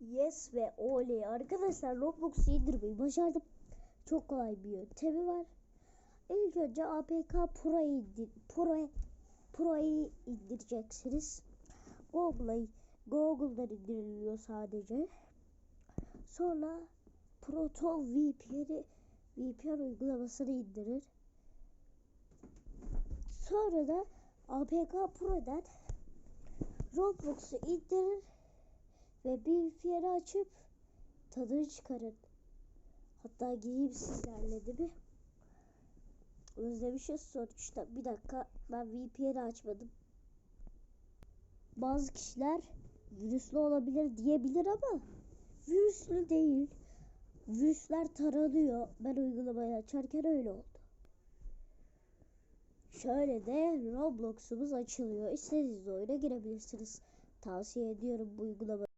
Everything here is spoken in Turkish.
Yes ve oley. Arkadaşlar Roblox'u indirmeyi başardım. Çok kolay bir yöntemi var. İlk önce APK Pro'yu indir, Pro, Pro'yu indireceksiniz. Google'a Google'dan indiriliyor sadece. Sonra Proton VPN'i VPN uygulamasını indirir. Sonra da APK Pro'dan Roblox'u indirir ve VPN'i açıp tadını çıkarın. Hatta gireyim sizlerle değil mi? Özlemişiz sonuçta. Bir dakika ben VPN'i açmadım. Bazı kişiler virüslü olabilir diyebilir ama virüslü değil. Virüsler taranıyor. Ben uygulamayı açarken öyle oldu. Şöyle de Roblox'umuz açılıyor. İstediğiniz oyuna girebilirsiniz. Tavsiye ediyorum bu uygulamayı.